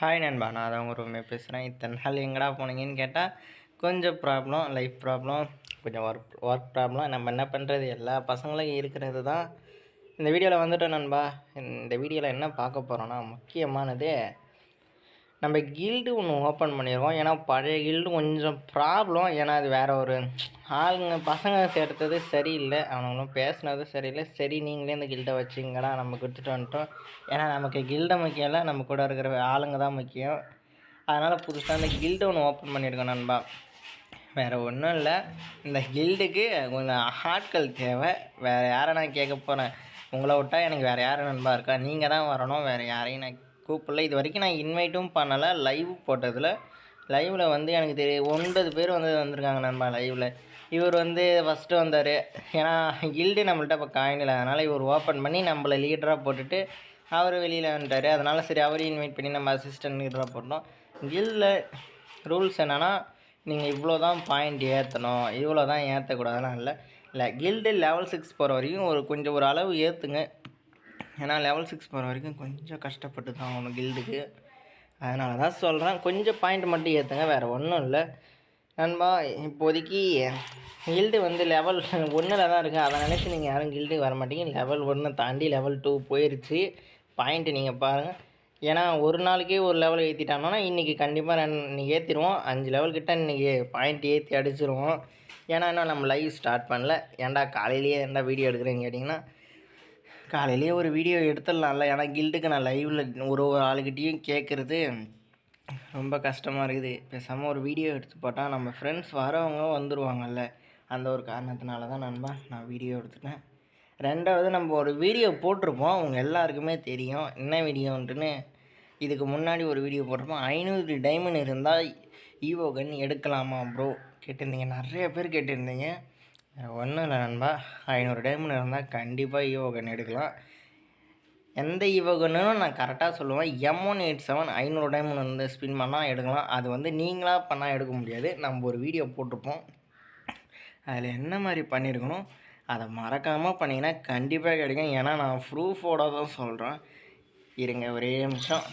Hi நண்பா. நான் அதை உங்கள் ரூமே பேசுகிறேன் இத்தனை நாள் எங்கடா போனீங்கன்னு கேட்டால் கொஞ்சம் ப்ராப்ளம் லைஃப் ப்ராப்ளம் கொஞ்சம் ஒர்க் ஒர்க் ப்ராப்ளம் நம்ம என்ன பண்ணுறது எல்லா பசங்களும் இருக்கிறது தான். இந்த வீடியோவில் வந்துட்டோம் நண்பா. இந்த வீடியோவில் என்ன பார்க்க போகிறோன்னா முக்கியமானது நம்ம கில்டு ஒன்று ஓப்பன் பண்ணியிருக்கோம் ஏன்னா பழைய கில்டு கொஞ்சம் ப்ராப்ளம் ஏன்னா அது வேற ஒரு ஆளுங்க பசங்க சேர்த்தது சரியில்லை. அவனுங்களும் பேசுனது சரியில்லை. சரி நீங்களே இந்த கில்டை வச்சுங்கடா நம்ம கொடுத்துட்டு வந்துட்டோம். ஏன்னா நமக்கு கில்டை முக்கியம் இல்லை. நம்ம கூட இருக்கிற ஆளுங்க தான் முக்கியம். அதனால் புதுசாக இந்த கில்டு ஒன்று ஓப்பன் பண்ணியிருக்கோம் நண்பா. வேறு ஒன்றும் இல்லை. இந்த கில்டுக்கு கொஞ்சம் ஆட்கள் தேவை. வேறு யாரை நான் கேட்க போகிறேன் உங்களை விட்டால் எனக்கு வேறு யார் நண்பா இருக்கா? நீங்கள் தான் வரணும். வேறு யாரையும் நான் கூப்பிடல. இது வரைக்கும் நான் இன்வைட்டும் பண்ணலை. லைவ் போட்டதில். லைவில் வந்து எனக்கு தெரியும் ஒன்பது பேர் வந்து வந்திருக்காங்க நண்பா லைவில் இவர் வந்து ஃபஸ்ட்டு வந்தார். ஏன்னா கில்டு நம்மள்ட்ட இப்போ காயின் இல்லை. அதனால் இவர் ஓப்பன் பண்ணி நம்மளை லீடராக போட்டுட்டு அவர் வெளியில் வந்துட்டார். அதனால் சரி அவரையும் இன்வைட் பண்ணி நம்ம அசிஸ்டன்ட் லீடராக போட்டோம் கில்டில் ரூல்ஸ் என்னென்னா நீங்கள் இவ்வளோ தான் பாயிண்ட் ஏற்றணும் இவ்வளோ தான் ஏற்றக்கூடாதுலாம் இல்லை. இல்லை கில்டு லெவல் சிக்ஸ் போகிற வரைக்கும் ஒரு கொஞ்சம் ஒரு அளவு ஏற்றுங்க ஏன்னா லெவல் சிக்ஸ் போகிற வரைக்கும் கொஞ்சம் கஷ்டப்பட்டு தான் ஆகணும் கில்டுக்கு அதனால தான் சொல்கிறேன் கொஞ்சம் பாயிண்ட் மட்டும் ஏற்றுங்க வேறு ஒன்றும் இல்லை. நண்பா இப்போதைக்கு கில்டு வந்து லெவல் ஒன்றில் தான் இருக்குது அதை நினச்சி நீங்கள் யாரும் கில்டுக்கு வர மாட்டீங்க லெவல் ஒன்று தாண்டி லெவல் டூ போயிடுச்சு பாயிண்ட்டு நீங்கள் பாருங்கள் ஏன்னா ஒரு நாளைக்கே ஒரு லெவல் ஏற்றிட்டாங்கன்னா இன்றைக்கி கண்டிப்பாக நான் இன்னைக்கு ஏற்றிடுவோம் அஞ்சு லெவல்கிட்ட இன்றைக்கி பாயிண்ட் ஏற்றி அடிச்சிருவோம். ஏன்னா இன்னும் நம்ம லைவ் ஸ்டார்ட் பண்ணல. ஏன்டா காலையிலேயே ஏன்டா வீடியோ எடுக்கிறேன்னு கேட்டிங்கன்னா காலையிலேயே ஒரு வீடியோ எடுத்துடலாம்ல. ஏன்னா கில்டுக்கு நான் லைவில் ஒரு ஒரு ஆளுக்கிட்டேயும் கேட்குறது ரொம்ப கஷ்டமாக இருக்குது. பேசாமல் ஒரு வீடியோ எடுத்து போட்டால் நம்ம ஃப்ரெண்ட்ஸ் வரவங்க வந்துடுவாங்கல்ல அந்த ஒரு காரணத்தினால தான் நண்பா நான் வீடியோ எடுத்துட்டேன். ரெண்டாவது நம்ம ஒரு வீடியோ போட்டிருப்போம். அவங்க எல்லாருக்குமே தெரியும். என்ன வீடியோன்ட்டுன்னு இதுக்கு முன்னாடி ஒரு வீடியோ போட்டிருப்போம். ஐநூறு டைமண்ட் இருந்தால் ஈவோ கன் எடுக்கலாமா ப்ரோ கேட்டிருந்தீங்க. நிறைய பேர் கேட்டிருந்தீங்க. ஒன்றும் இல்லை நண்பா. ஐநூறு டைமண்ட் இருந்தால் கண்டிப்பாக ஈவோ எடுக்கலாம். எந்த ஈவோ நான் கரெக்டாக சொல்லுவேன். எம் ஒன் எயிட் செவன் ஐநூறு டைமண்ட் வந்து ஸ்பின் பண்ணால் எடுக்கலாம். அது வந்து நீங்களாக பண்ணால் எடுக்க முடியாது. நம்ம ஒரு வீடியோ போட்டிருப்போம். அதில் என்ன மாதிரி பண்ணியிருக்கணும்? அதை மறக்காமல் பண்ணிங்கன்னா கண்டிப்பாக கிடைக்கும் ஏன்னா நான் ப்ரூஃபோட தான் சொல்கிறேன் இருங்க ஒரே நிமிஷம்.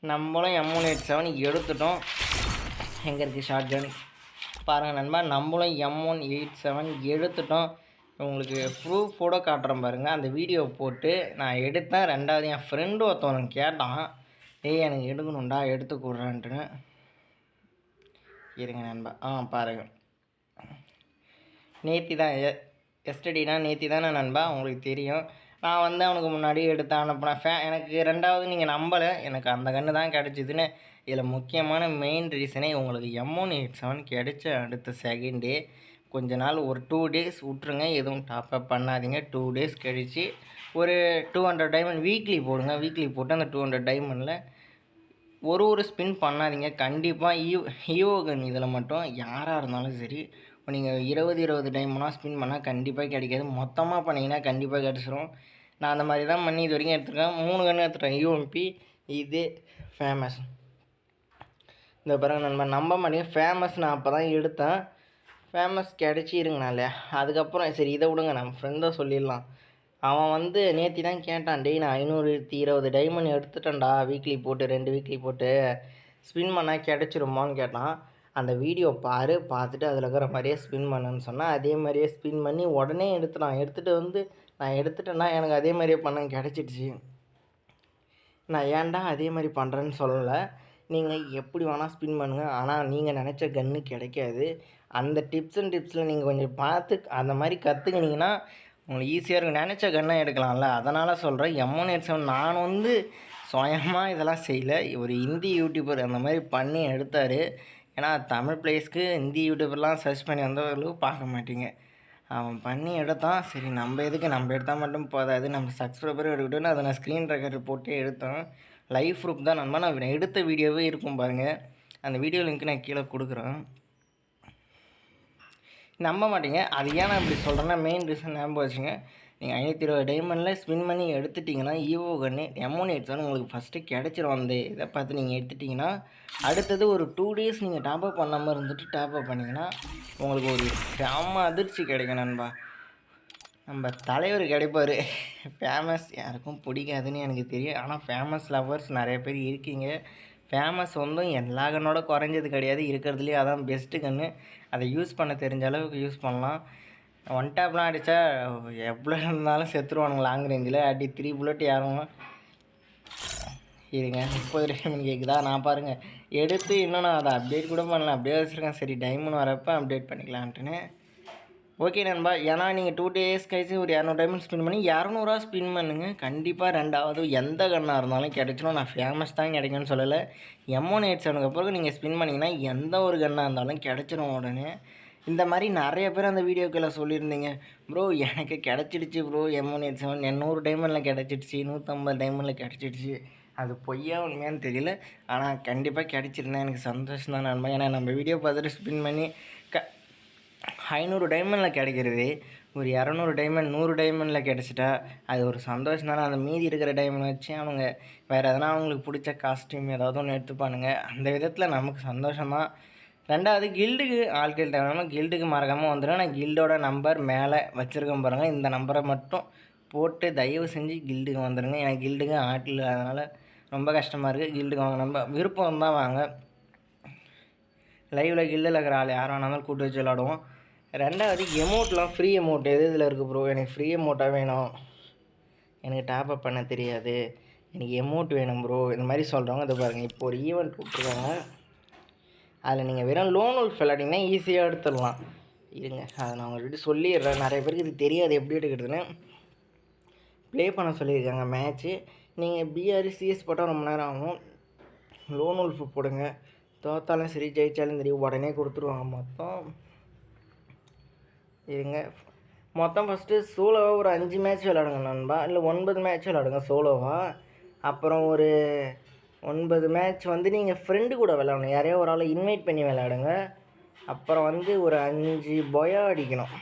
நம்மளும் எம் ஒன் எயிட் செவன் எடுத்துட்டோம். எங்கே இருக்குது ஷார்ட் ஜன் பாருங்கள் நண்பா நம்மளும் எம் ஒன் எயிட் செவன் எடுத்துட்டோம். உங்களுக்கு ப்ரூஃபோட காட்டுறேன் பாருங்கள் அந்த வீடியோ போட்டு நான் எடுத்தேன். ரெண்டாவது என் ஃப்ரெண்டு ஒருத்தவன் கேட்டான். ஏய் எனக்கு எடுக்கணும்டா எடுத்து கொடுறேன்ட்டுன்னு இருங்க நண்பா. ஆ பாருங்கள் நேத்தி தான் எஸ்டடினா நேத்தி தானே நண்பா? உங்களுக்கு தெரியும். நான் வந்து அவனுக்கு முன்னாடி எடுத்து அனுப்புனேன். ஃபே எனக்கு ரெண்டாவது நீங்கள் நம்பலை. எனக்கு அந்த கன்று தான் கிடச்சிதுன்னு இதில் முக்கியமான மெயின் ரீசனே உங்களுக்கு எம் ஒன் எயிட் செவன் கிடைச்ச அடுத்த செகண்டே கொஞ்ச நாள் ஒரு டூ டேஸ் விட்ருங்க எதுவும் டாப்அப் பண்ணாதீங்க. டூ டேஸ் கழித்து ஒரு டூ ஹண்ட்ரட் டைமண்ட் வீக்லி போடுங்க. வீக்லி போட்டு அந்த டூ ஹண்ட்ரட் டைமண்டில் ஒரு ஒரு ஸ்பின் பண்ணாதீங்க. கண்டிப்பாக ஈவ் ஈவோகன் இதில் மட்டும் யாராக இருந்தாலும் சரி நீங்கள் இருபது இருபது டைமெலாம் ஸ்பின் பண்ணால் கண்டிப்பாக கிடைக்காது. மொத்தமாக பண்ணிங்கன்னா கண்டிப்பாக கிடச்சிரும். நான் அந்த மாதிரி தான் பண்ணி இது வரைக்கும் எடுத்துருக்கேன். மூணு கன்று எடுத்துருக்கேன் யூஎம்பி இது ஃபேமஸ் இந்த பிறகு நண்பன் நம்ப மாட்டேங்க ஃபேமஸ் நான் அப்போ தான் எடுத்தேன். ஃபேமஸ் கிடச்சிருங்கண்ணா இருங்கனால அதுக்கப்புறம் சரி இதை விடுங்க நம்ம ஃப்ரெண்டை சொல்லிடலாம். அவன் வந்து நேற்று தான் கேட்டான் டெய் நான் ஐநூறு இருபது டைமண்ட் எடுத்துட்டேன்டா வீக்லி போட்டு ரெண்டு வீக்லி போட்டு. ஸ்பின் பண்ணால் கிடச்சிருமான்னு கேட்டான். அந்த வீடியோ பாரு பார்த்துட்டு அதில் இருக்கிற மாதிரியே ஸ்பின் பண்ணுன்னு சொன்னால் அதே மாதிரியே ஸ்பின் பண்ணி உடனே எடுத்துட்டான். எடுத்துகிட்டு வந்து நான் எடுத்துட்டேன்னா எனக்கு அதே மாதிரியே பண்ண கிடச்சிடுச்சு. நான் ஏன்டா அதே மாதிரி பண்ணுறேன்னு சொல்லலை. நீங்கள் எப்படி வேணால் ஸ்பின் பண்ணுங்கள் ஆனால் நீங்கள் நினச்ச கன்று கிடைக்காது. அந்த டிப்ஸ் அண்ட் டிப்ஸில் நீங்கள் கொஞ்சம் பார்த்து அந்த மாதிரி கற்றுக்கினீங்கன்னா உங்களுக்கு ஈஸியாக இருக்கும். நினச்ச கன்னை எடுக்கலாம்ல. அதனால் சொல்கிறேன் எம்ஒன் எயிட் செவன் நான் வந்து சுயமாக இதெல்லாம் செய்யலை. ஒரு ஹிந்தி யூடியூபர் அந்த மாதிரி பண்ணி எடுத்தார். ஏன்னா தமிழ் பிளேஸ்க்கு ஹிந்தி யூடியூபர்லாம் சர்ச் பண்ணி வந்தவர்களும் பார்க்க மாட்டீங்க. அவன் பண்ணி எடுத்தான் சரி நம்ம எதுக்கு? நம்ம எடுத்தால் மட்டும் போதாது. நம்ம சப்ஸ்கிரைபரும் எடுக்கட்டும்னு அதை நான் ஸ்க்ரீன் ரெக்கார்டர் போட்டு எடுத்தோம் லைவ் ப்ரூஃப் தான். நம்ம நான் எடுத்த வீடியோவே இருக்கும் பாருங்கள் அந்த வீடியோ லிங்க் நான் கீழே கொடுக்குறேன். நம்ப மாட்டீங்க. அது ஏன் நான் இப்படி சொல்கிறேன்னா மெயின் ரீசன் ஞாபகம் வச்சுங்க நீங்கள் ஐநூற்றி இருபது டைமண்டில் ஸ்பின் பண்ணி எடுத்துட்டிங்கன்னா ஈவோ கண்ணு எம்ஒன் எடுத்தாலும் உங்களுக்கு ஃபஸ்ட்டு கிடச்சிரும் அந்த இதை பார்த்து நீங்கள் எடுத்துட்டிங்கன்னா அடுத்தது ஒரு டூ டேஸ் நீங்கள் டாப்அப் பண்ணாமல் இருந்துட்டு டாப்அப் பண்ணிங்கன்னா உங்களுக்கு ஒரு செம்ம அதிர்ச்சி கிடைக்கும் நண்பா. நம்ம தலைவர் கிடைப்பார். ஃபேமஸ் யாருக்கும் பிடிக்காதுன்னு எனக்கு தெரியும். ஆனால் ஃபேமஸ் லவ்வர்ஸ் நிறைய பேர் இருக்கீங்க. ஃபேமஸ் வந்து எல்லா கண்ணோட குறைஞ்சது கிடையாது. இருக்கிறதுலே அதான் பெஸ்ட்டு கன்று அதை யூஸ் பண்ண தெரிஞ்ச அளவுக்கு யூஸ் பண்ணலாம். ஒன் டேப்லாம் அடித்தா எவ்வளோ இருந்தாலும் செத்துருவானுங்க லாங் ரேஞ்சில் அடி த்ரீ புல்லட் யாரும். இருங்க முப்பது டைமண்ட் கேட்குதா நான் பாருங்கள் எடுத்து இன்னும் நான் அதை அப்டேட் கூட பண்ணல. அப்படியே வச்சுருக்கேன். சரி டைமண்ட் வரப்போ அப்டேட் பண்ணிக்கலான்ட்டுன்னு ஓகே நண்பா ஏன்னா நீங்கள் டூ டேஸ் கழிச்சு ஒரு இரநூறு டைமண்ட் ஸ்பின் பண்ணி இரநூறுவா ஸ்பின் பண்ணுங்க. கண்டிப்பாக ரெண்டாவது எந்த கன்னாக இருந்தாலும் கிடைச்சிடும் நான் ஃபேமஸ் தான் கிடைக்கும்னு சொல்லலை. எம்ஒன் எயிட் செவனுக்கு அப்புறம் நீங்கள் ஸ்பின் பண்ணிங்கன்னா எந்த ஒரு கன்னாக இருந்தாலும் கிடச்சிடும் உடனே. இந்த மாதிரி நிறைய பேர் அந்த வீடியோக்களை சொல்லியிருந்தீங்க. ப்ரோ எனக்கு கிடச்சிடுச்சு bro M one eight seven எண்ணூறு டைமண்டில் கிடச்சிடுச்சு நூற்றம்பது டைமண்டில் கிடச்சிடுச்சு. அது பொய்யா உண்மையான்னு தெரியல. ஆனால் கண்டிப்பாக கிடச்சிருந்தேன். எனக்கு சந்தோஷம் தான் நண்பா. ஏன்னா நம்ம வீடியோ பார்த்துட்டு ஸ்பின் பண்ணி ஐநூறு டைமண்டில் கிடைக்கிறது. ஒரு இரநூறு டைமண்ட் நூறு டைமண்டில் கிடச்சிட்டா அது ஒரு சந்தோஷம் தானே. அந்த மீதி இருக்கிற டைமண்ட் வச்சு அவங்க வேறு எதனா அவங்களுக்கு பிடிச்ச காஸ்ட்யூம் ஏதாவது ஒன்று எடுத்துப்பானுங்க. அந்த விதத்தில் நமக்கு சந்தோஷமாக ரெண்டாவது கில்டுக்கு ஆட்கள் தேவையான கில்டுக்கு மறக்காமல் வந்துடும் நான் கில்டோட நம்பர் மேலே வச்சுருக்கேன் பாருங்கள் இந்த நம்பரை மட்டும் போட்டு தயவு செஞ்சு கில்டுக்கு வந்துடுங்க எனக்கு கில்டுக்கு ஆட்கள் அதனால் ரொம்ப கஷ்டமாக இருக்குது கில்டுக்கு வாங்க. நம்ம விருப்பம் தான் வாங்க. லைவில் கில்லில் இருக்கிற ஆள் யார் வேணாலும் கூட்டு வச்சு விளாடுவோம். ரெண்டாவது எமௌண்ட்லாம் ஃப்ரீ எமௌண்ட் எது இதில் இருக்குது ப்ரோ எனக்கு ஃப்ரீ எமௌண்ட்டாக வேணும். எனக்கு டாப் அப் பண்ண தெரியாது. எனக்கு எமௌண்ட் வேணும் ப்ரோ இந்த மாதிரி சொல்கிறவங்க இதை பாருங்கள் இப்போ ஒரு ஈவெண்ட் விட்ருக்காங்க அதில் நீங்கள் வெறும் லோன் உல்ஃப் விளாட்டிங்கன்னா ஈஸியாக எடுத்துடலாம். இருங்க. அதை நான் உங்கள்கிட்ட சொல்லிடுறேன். நிறைய பேருக்கு இது தெரியாது எப்படி எடுக்கிறதுன்னு. ப்ளே பண்ண சொல்லியிருக்காங்க. மேட்ச்சு நீங்கள் பிஆர் சிஎஸ் போட்டால் ரொம்ப நேரம் ஆகும். லோன் உல்ஃபு போடுங்க. தோத்தாலும் சரி ஜெயித்தாலும் சரி உடனே கொடுத்துருவாங்க மொத்தம். இருங்க. மொத்தம் ஃபஸ்ட்டு சோலோவாக ஒரு அஞ்சு மேட்ச் விளாடுங்க நண்பா. இல்லை ஒன்பது மேட்ச் விளாடுங்க சோலோவாக அப்புறம் ஒரு ஒன்பது மேட்ச் வந்து நீங்கள் ஃப்ரெண்டு கூட விளாடணும் யாரையோ ஒரு ஆளை இன்வைட் பண்ணி விளாடுங்க அப்புறம் வந்து ஒரு அஞ்சு பொயா அடிக்கணும்.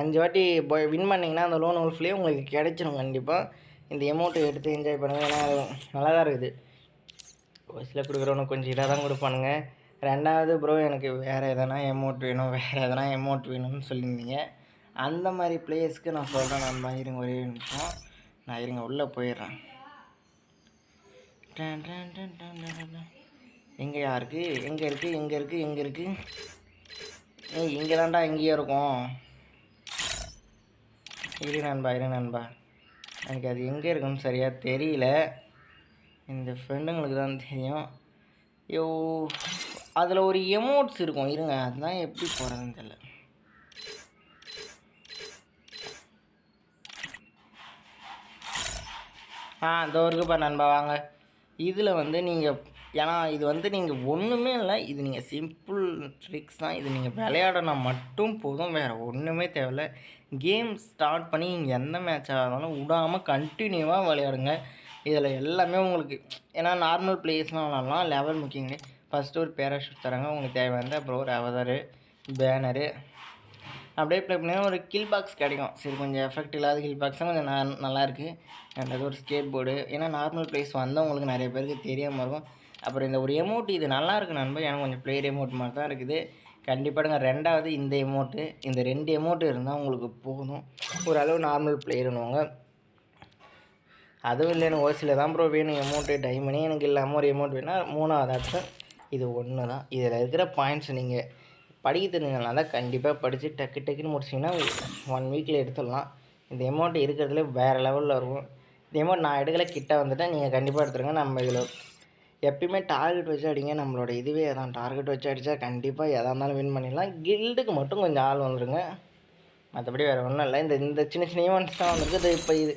அஞ்சு வாட்டி பொய் வின் பண்ணிங்கன்னா அந்த லோன் உல்ஃப்லேயே உங்களுக்கு கிடைச்சிடும் கண்டிப்பாக இந்த எமௌண்ட்டை எடுத்து என்ஜாய் பண்ணுங்கள் ஏன்னா நல்லா தான் இருக்குது. வயசில் கொடுக்குறவனுக்கு கொஞ்சம் இதாக தான் கொடுப்பானுங்க. ரெண்டாவது ப்ரோ எனக்கு வேறு எதனா எமௌண்ட் வேணும் வேறு எதனா எமௌண்ட் வேணும்னு சொல்லியிருந்தீங்க. அந்த மாதிரி பிளேஸ்க்கு நான் சொல்கிறேன் நண்பா இருங்க ஒரே நிமிஷம். நான் இருங்க உள்ளே போயிடுறேன். எங்கே யாருக்கு? எங்கே இருக்குது எங்கே இருக்குது எங்கே இருக்குது ஏய் இங்கே தான்டா இங்கேயே இருக்கும். இரு நண்பா இரு நண்பா. எனக்கு அது எங்கே இருக்குன்னு சரியாக தெரியல. இந்த ஃப்ரெண்டுங்களுக்கு தான் தெரியும். யோ அதில் ஒரு எமோட்ஸ் இருக்கும். இருங்க அதுதான் எப்படி போகிறதுன்னு தெரியல. ஆ இதோ இருக்குப்பா நண்பா வாங்க. இதில் வந்து நீங்கள் ஏன்னா இது வந்து நீங்கள் ஒன்றுமே இல்லை இது நீங்கள் சிம்பிள் ட்ரிக்ஸ் தான். இது நீங்கள் விளையாடனா மட்டும் போதும் வேறு ஒன்றுமே தேவையில்ல. கேம் ஸ்டார்ட் பண்ணி நீங்கள் எந்த மேட்சாக இருந்தாலும் விடாமல் கண்டினியூவாக விளையாடுங்க. இதில் எல்லாமே உங்களுக்கு ஏன்னா நார்மல் பிளேயர்ஸ்லாம் விளாட்லாம் லெவல் முக்கியங்களே ஃபஸ்ட்டு ஒரு பேராஷூட் தராங்க உங்களுக்கு தேவையானது அப்புறம் ஒரு அவதாரு பேனரு அப்படியே ப்ளே பண்ணி ஒரு கில் பாக்ஸ் கிடைக்கும். சரி கொஞ்சம் எஃபெக்ட் இல்லாத கில் பாக்ஸ் கொஞ்சம் ந- நல்லாயிருக்கு. ரெண்டாவது ஒரு ஸ்கேட் போர்டு ஏன்னா நார்மல் பிளேஸ் உங்களுக்கு நிறைய பேருக்கு தெரியாமல் இருக்கும். அப்புறம் இந்த ஒரு எமௌண்ட் இது நல்லாயிருக்கு நண்பர் நண்பா எனக்கு கொஞ்சம் பிளேயர் எமௌண்ட் மாதிரி தான் இருக்குது. கண்டிப்பாக ரெண்டாவது இந்த எமௌண்ட்டு இந்த ரெண்டு எமௌண்ட்டு இருந்தால் உங்களுக்கு போதும். ஓரளவு நார்மல் பிளேயர்னுவாங்க அதுவும் இல்லைன்னு சில தான் ப்ரோ வேணும். எமௌண்ட்டு டைமனே எனக்கு இல்லாமல் ஒரு எமௌண்ட் வேணால் மூணாவது ஆப்ஷன் இது ஒன்று தான் இதில் இருக்கிற பாயிண்ட்ஸ் நீங்கள் படிக்க தெரிஞ்சதுனால தான் கண்டிப்பாக படித்து டக்கு டக்குன்னு முடிச்சிங்கன்னா ஒன் வீக்கில் எடுத்துடலாம். இந்த எமௌண்ட் இருக்கிறதுல வேறு லெவலில் இருக்கும். இந்த எமௌண்ட் நான் எடுக்கல கிட்ட வந்துவிட்டேன் நீங்கள் கண்டிப்பாக எடுத்துருங்க. நம்ம இதில் எப்பயுமே டார்கெட் வச்சு அடிங்க. நம்மளோட இதுவே அதான். டார்கெட் வச்சு அடித்தா கண்டிப்பாக எதாக இருந்தாலும் வின் பண்ணிடலாம். கில்டுக்கு மட்டும் கொஞ்சம் ஆள் வந்துடுங்க மற்றபடி வேறு ஒன்றும் இல்லை. இந்த இந்த சின்ன சின்ன ஈவெண்ட்ஸ் தான் வந்திருக்கு. இப்போ இது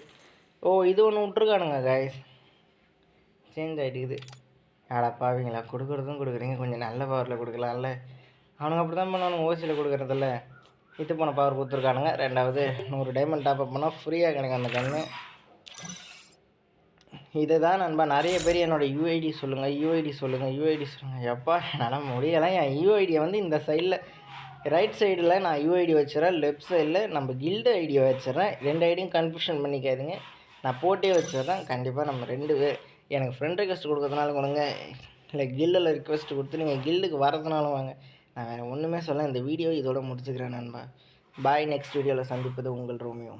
ஓ இது ஒன்று விட்ருக்கானுங்க காய்ஸ் சேஞ்ச் ஆகிட்டுக்குது ஆடா பாவீங்களா கொடுக்குறதும் கொடுக்குறீங்க. கொஞ்சம் நல்ல பவரில் கொடுக்கலாம்ல. அவனுங்க அப்படி தான் பண்ணுவானுங்க ஓசியில் கொடுக்குறதில்ல. இது போன பவர் கொடுத்துருக்கானுங்க. ரெண்டாவது நூறு டைமண்ட் டாப்அப் பண்ணால் ஃப்ரீயாக கிடைக்கும் அந்த கன்று இதை தான் நண்பா நிறைய பேர் என்னோட யூஐடி சொல்லுங்கள் யூஐடி சொல்லுங்கள் யூஐடி சொல்லுங்கள் எப்பா என்னால் முடியலாம் என் யூஐடியை வந்து இந்த சைடில் ரைட் சைடில் நான் யூஐடி வச்சுறேன் லெஃப்ட் சைடில் நம்ம கில்டு ஐடியை வச்சுறேன் ரெண்டு ஐடியும் கன்ஃபியூஷன் பண்ணிக்காதுங்க. நான் போட்டே வச்சுருந்தேன் கண்டிப்பாக நம்ம ரெண்டு பேர் எனக்கு ஃப்ரெண்ட் ரிக்வஸ்ட் கொடுக்கறதுனால கொடுங்க. இல்லை கில்லில் ரிக்வெஸ்ட் கொடுத்து நீங்கள் கில்லுக்கு வரதுனாலும் வாங்க. நான் வேறு ஒன்றுமே சொல்ல இந்த வீடியோ இதோட முடிச்சுக்கிறேன் நண்பா. பாய் நெக்ஸ்ட் வீடியோவில் சந்திப்பது உங்கள் ரோமியோ.